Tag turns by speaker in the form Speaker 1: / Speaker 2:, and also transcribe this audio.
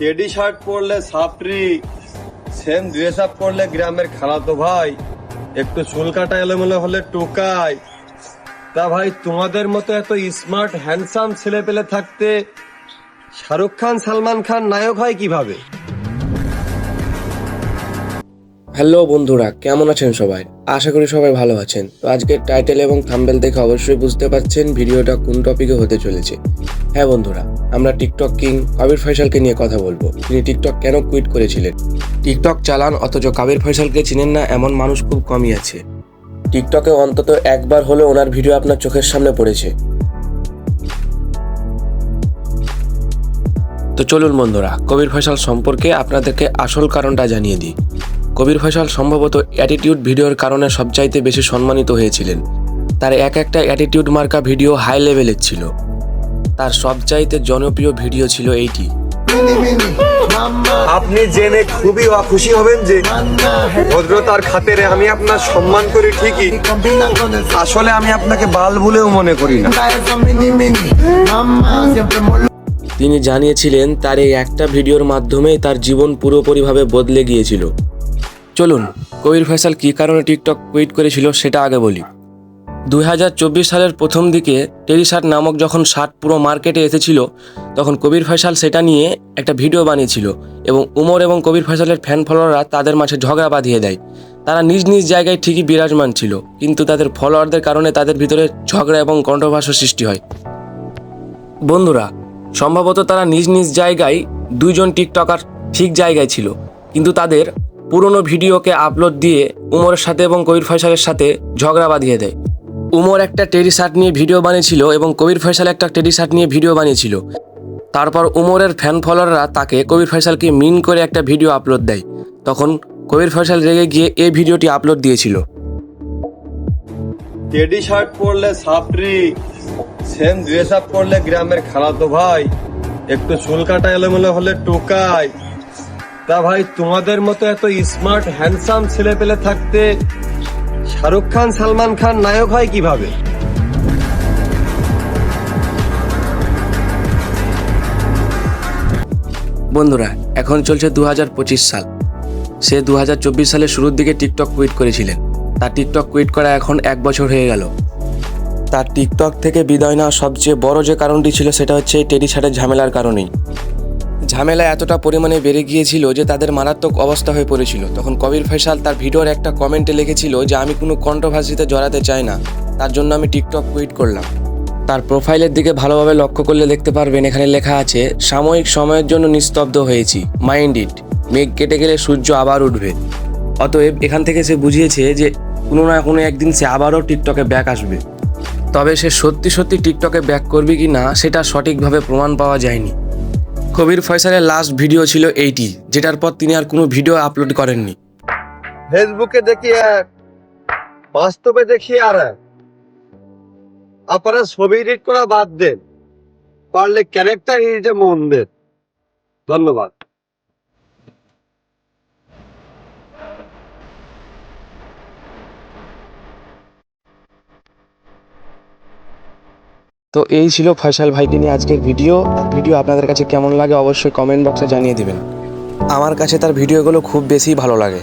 Speaker 1: Teddy shirt পরলে সাপরি same dress up করলে গ্রামের খেলা তো ভাই, একটু চুল কাটা এলোমেলো হলে টোকাই। তা ভাই, তোমাদের মতো এত স্মার্ট হ্যান্ডসাম ছেলে পেলে থাকতে শাহরুখ খান, সালমান খান নায়ক হয় কীভাবে?
Speaker 2: হ্যালো বন্ধুরা, কেমন আছেন সবাই? আশা করি সবাই ভালো আছেন। তো আজকের টাইটেল এবং থাম্বেল দেখে অবশ্যই বুঝতে পারছেন ভিডিওটা কোন টপিকে হতে চলেছে। হ্যাঁ বন্ধুরা, আমরা টিকটক কিং কবির ফয়সালকে নিয়ে কথা বলব। তিনি টিকটক কেন কুইট করেছিলেন? টিকটক চালান, অথচ কবির ফয়সালকে চিনেন না, এমন মানুষ খুব কমই আছে। টিকটকে অন্তত একবার হলেও ওনার ভিডিও আপনার চোখের সামনে পড়েছে। তো চলুন বন্ধুরা, কবির ফয়সাল সম্পর্কে আপনাদেরকে আসল কারণটা জানিয়ে দিই। কবির ফয়সাল সম্ভবত অ্যাটিটিউড ভিডিওর কারণে সবচাইতে বেশি সম্মানিত হয়েছিলেন। তার এক একটা অ্যাটিটিউড মার্কা ভিডিও হাই লেভেলের ছিল। তার সবচাইতে জনপ্রিয় ভিডিও ছিল এইটি।
Speaker 1: আপনি জেনে খুবই খুশি হবেন যে ভদ্রতার খাতিরে আমি আপনার সম্মান করি ঠিকই। আসলে আমি আপনাকে বাল বলেও মনে করি না।
Speaker 2: তিনি জানিয়েছিলেন তার এই একটা ভিডিওর মাধ্যমেই তার জীবন পুরোপুরিভাবে বদলে গিয়েছিল। চলুন, কবির ফয়সাল কী কারণে টিকটক টুইট করেছিল সেটা আগে বলি। দু হাজার চব্বিশ সালের প্রথম দিকে টেরিশার্ট নামক যখন শার্ট পুরো মার্কেটে এসেছিল, তখন কবির ফয়সাল সেটা নিয়ে একটা ভিডিও বানিয়েছিল এবং উমর এবং কবির ফয়সালের ফ্যান ফলোয়াররা তাদের মাঝে ঝগড়া বাঁধিয়ে দেয়। তারা নিজ নিজ জায়গায় ঠিকই বিরাজমান ছিল, কিন্তু তাদের ফলোয়ারদের কারণে তাদের ভিতরে ঝগড়া এবং কণ্ঠভাষ্য সৃষ্টি হয়। বন্ধুরা, সম্ভবত তারা নিজ নিজ জায়গায় দুইজন টিকটকার ঠিক জায়গায় ছিল, কিন্তু তাদের পুরনো ভিডিওকে আপলোড দিয়ে উমরের সাথে এবং কবির ফয়সালের সাথে ঝগড়া বাঁধিয়ে দেয়। উমর একটা টেডি শার্ট নিয়ে ভিডিও বানিয়েছিল এবং কবির ফয়সাল একটা টেডি শার্ট নিয়ে ভিডিও বানিয়েছিল। তারপর উমরের ফ্যান ফলোয়াররা তাকে কবির ফয়সালকে মিন করে একটা ভিডিও আপলোড দেয়। তখন কবির ফয়সাল রেগে গিয়ে এই ভিডিওটি আপলোড দিয়েছিল।
Speaker 1: টেডি শার্ট পরলে সাপরি সেম ড্রেস আপ পরলে গ্রামের খালাতো ভাই, একটু চুল কাটা এলোমেলো হলে টোকাই তা ভাই, তোমাদের মতো এত স্মার্ট হ্যান্ডসাম ছেলে পেলে থাকতে শাহরুখ খান, সালমান খান নায়ক হয় কীভাবে?
Speaker 2: বন্ধুরা, এখন চলছে দু পঁচিশ সাল। সে দু হাজার চব্বিশ সালের শুরুর দিকে টিকটক কুইট করেছিলেন। তার টিকটক কুইট করা এখন এক বছর হয়ে গেল। তার টিকটক থেকে বিদায় নেওয়ার সবচেয়ে বড় যে কারণটি ছিল, সেটা হচ্ছে টেডি শার্টের ঝামেলার কারণেই। ঝামেলা এতটা পরিমাণে বেড়ে গিয়েছিল যে তাদের মারাত্মক অবস্থা হয়ে পড়েছিল। তখন কবির ফয়সাল তার ভিডিওর একটা কমেন্টে লিখেছিল যে, আমি কোনো কন্ট্রোভার্সিতে জড়াতে চাই না। তার জন্য আমি টিকটক কুইট করলাম। তার প্রোফাইলের দিকে ভালোভাবে লক্ষ্য করলে দেখতে পারবেন, এখানে লেখা আছে, সাময়িক সময়ের জন্য নিস্তব্ধ হয়েছি। Mind it. মেঘ কেটে গেলে সূর্য আবার উঠবে। অতএব এখান থেকে সে বুঝিয়েছে যে, কোনো না কোনো একদিন সে আবারও টিকটকে ব্যাক আসবে। তবে সে সত্যি সত্যি টিকটকে ব্যাক করবে কি না, সেটা সঠিকভাবে প্রমাণ পাওয়া যায়নি। কবির ফয়সালের লাস্ট ভিডিও ছিল এইটি, যেটার পর তিনি আর কোনো ভিডিও আপলোড করেননি।
Speaker 1: ফেসবুকে দেখি এক, বাস্তবে দেখি আর এক। আপনারা ছবি এডিট করা বাদ দেন, পারলে ক্যারেক্টার এডিটে মন দেন। ধন্যবাদ।
Speaker 2: তো এই ছিল ফয়সাল ভাইকে নিয়ে আজকের ভিডিও। ভিডিও আপনাদের কাছে কেমন লাগে অবশ্যই কমেন্ট বক্সে জানিয়ে দেবেন। আমার কাছে তার ভিডিওগুলো খুব বেশি ভালো লাগে।